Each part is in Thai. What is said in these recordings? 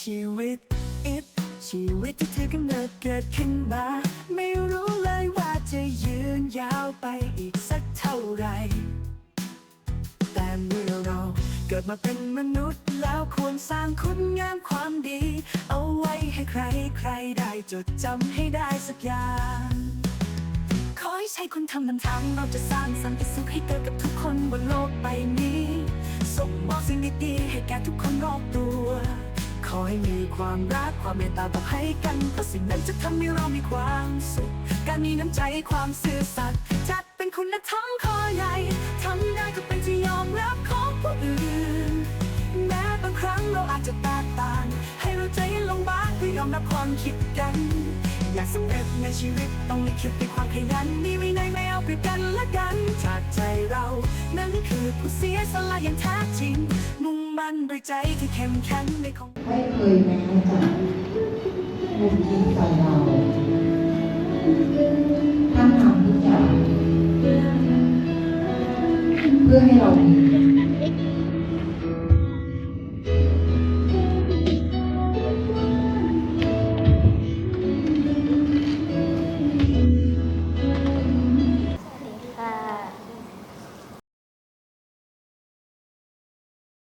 ชีวิตอิดชีวิตที่เธอกำเนิดเกิดขึ้นมา ไม่รู้เลยว่าจะยืนยาวไปอีกสักเท่าไหร่แต่เมื่อเราเกิดมาเป็นมนุษย์แล้วควรสร้างคุณงามความดี เอาไว้ให้ใครใครได้จดจำให้ได้สักอย่างขอให้ใช้คุณทำนำทางเราจะสร้างสรรค์สุขให้เกิดกับทุกคนบนโลกใบนี้ ส่งมอบสิ่งดีๆให้แก่ทุกคนรอบตัว อให้มีความรักความเมตตาต่อให้กันเพราะสิ่งนั้นจะทำให้เรามีความสุข การมีน้ำใจความซื่อสัตย์จัดเป็นคุณธรรมข้อใหญ่ทำได้ก็เป็นที่ยอมรับของผู้อื่น แม้บางครั้งเราอาจจะแตกต่าง ให้เราใจลงบ้างเพื่อยอมรับความคิดกัน อยากสำเร็จในชีวิตต้องมีคิดด้วยความขยันมีวินัยไม่เอาเปรียบกันและกันจากใจเรา คือผู้เสียสละอย่างแท้จริง มุ่งมั่นด้วยใจที่เข้มแข็งในของไม่เคยแม้จะมุมคิดใส่เราท่านทำทุกอย่างเพื่อให้เรามี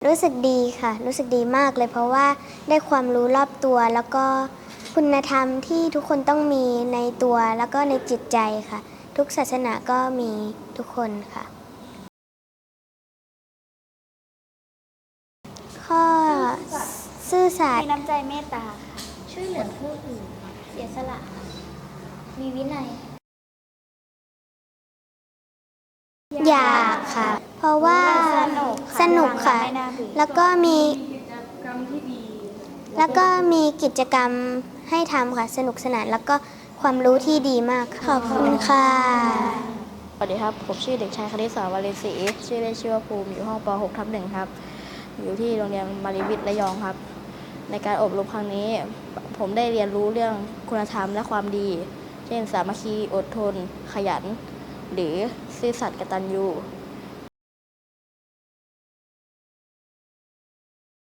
รู้สึกดีค่ะ รู้สึกดีมากเลยเพราะว่าได้ความรู้รอบตัว แล้วก็คุณธรรมที่ทุกคนต้องมีในตัวแล้วก็ในจิตใจค่ะ ทุกศาสนาก็มีทุกคนค่ะ ข้อซื่อสัตมีย์น้ำใจเมตตาค่ะ ช่วยเหลือผู้อื่น เสียสละค่ะมีวินัย อยากค่ะ เพราะว่า สนุกค่ะสนุกค่ะไม่น่าเบื่อแล้วก็มี แล้วก็มีกิจกรรมให้ทำค่ะ สนุกสนานแล้วก็ความรู้ที่ดีมากค่ะขอบคุณค่ะ สวัสดีครับ ผมชื่อเด็กชายคณิตศาสวาเลศรีชื่อเล่นชื่อว่าภูมิ อยู่ห้องป .6 ทับหนึ่งครับ อยู่ที่โรงเรียนมาริวิทย์ระยองครับ ในการอบรมครั้งนี้ ผมได้เรียนรู้เรื่องคุณธรรมและความดี เช่น สามัคคี อดทน ขยัน หรือซื่อสัตย์กตัญญู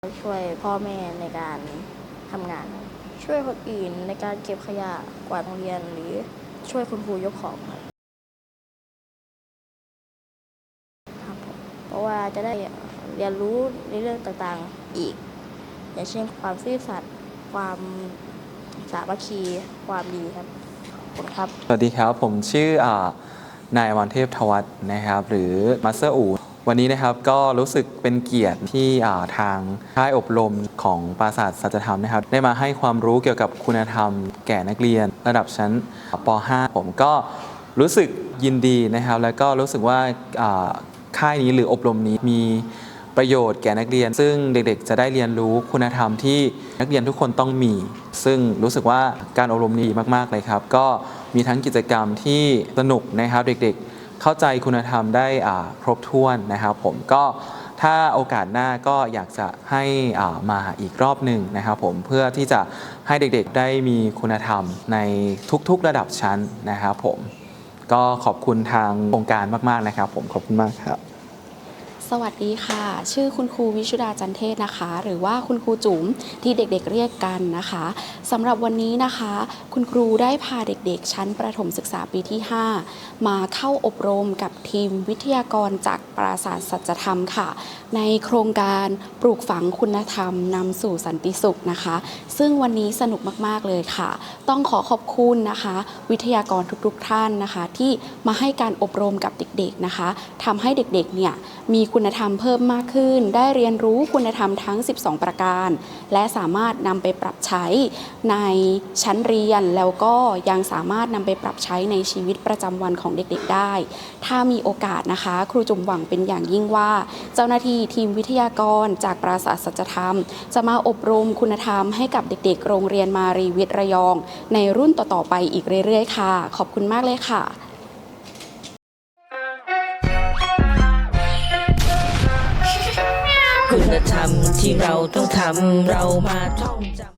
ช่วยพ่อแม่ในการทำงาน ช่วยคนอื่นในการเก็บขยะกวาดโรงเรียนหรือช่วยคุณครูยกของครับครับเพราะว่าจะได้เรียนรู้ในเรื่องต่างๆอีก อย่างเช่นความซื่อสัตย์ความสามัคคีความดีครับขอบคุณครับ สวัสดีครับ ผมชื่ออนายอมรเทพทวัฒน์นะครับ หรือมาสเตอร์อู วันนี้นะครับก็รู้สึกเป็นเกียรติที่าทางค่ายอบรมของปราศาสตร์สัจธรรมนะครับ ได้มาให้ความรู้เกี่ยวกับคุณธรรม แก่นักเรียน ระดับชั้นป .5 ผมก็รู้สึกยินดีนะครับ แล้วก็รู้สึกว่าอ่าค่ายนี้หรืออบรมนี้มีประโยชน์แก่นักเรียน ซึ่งเด็กๆ จะได้เรียนรู้คุณธรรมที่นักเรียนทุกคนต้องมี ซึ่งรู้สึกว่าการอบรมนี้ดีมากๆเลยครับ ก็มีทั้งกิจกรรมที่สนุกนะครับเด็กๆ เข้าใจคุณธรรมได้ครบถ้วนนะครับผมก็ถ้าโอกาสหน้าก็อยากจะให้มาอีกรอบหนึ่งนะครับผมเพื่อที่จะให้เด็กๆได้มีคุณธรรมในทุกๆระดับชั้นนะครับผมก็ขอบคุณทางองค์การมากๆนะครับผมขอบคุณมากครับ สวัสดีค่ะ ชื่อคุณครูวิชุดาจันเทศนะคะ หรือว่าคุณครูจุ๋มที่เด็กๆเรียกกันนะคะสำหรับวันนี้นะคะ คุณครูได้พาเด็กๆ ชั้นประถมศึกษาปีที่ 5 มาเข้าอบรมกับทีมวิทยากรจากปราศาสตร์สัจธรรมค่ะ ในโครงการปลูกฝังคุณธรรมนำสู่สันติสุขนะคะ ซึ่งวันนี้สนุกมากๆเลยค่ะ ต้องขอขอบคุณนะคะ วิทยากรทุกๆท่านนะคะ ที่มาให้การอบรมกับเด็กๆนะคะทำให้เด็กๆเนี่ยมีคุณณธรรมเพิ่มมากขึ้น ได้เรียนรู้คุณธรรมทั้ง 12 ประการ และสามารถนำไปปรับใช้ในชั้นเรียน แล้วก็ยังสามารถนำไปปรับใช้ในชีวิตประจำวันของเด็กๆได้ ถ้ามีโอกาสนะคะ ครูจุ๋มหวังเป็นอย่างยิ่งว่า เจ้าหน้าที่ทีมวิทยากรจากปราศาสตร์สัจธรรม จะมาอบรมคุณธรรมให้กับเด็กๆ โรงเรียนมารีวิทย์ระยอง ในรุ่นต่อๆไปอีกเรื่อยๆ ค่ะ ขอบคุณมากเลยค่ะ ธรรมที่เราต้องทำเรามาท่องจำ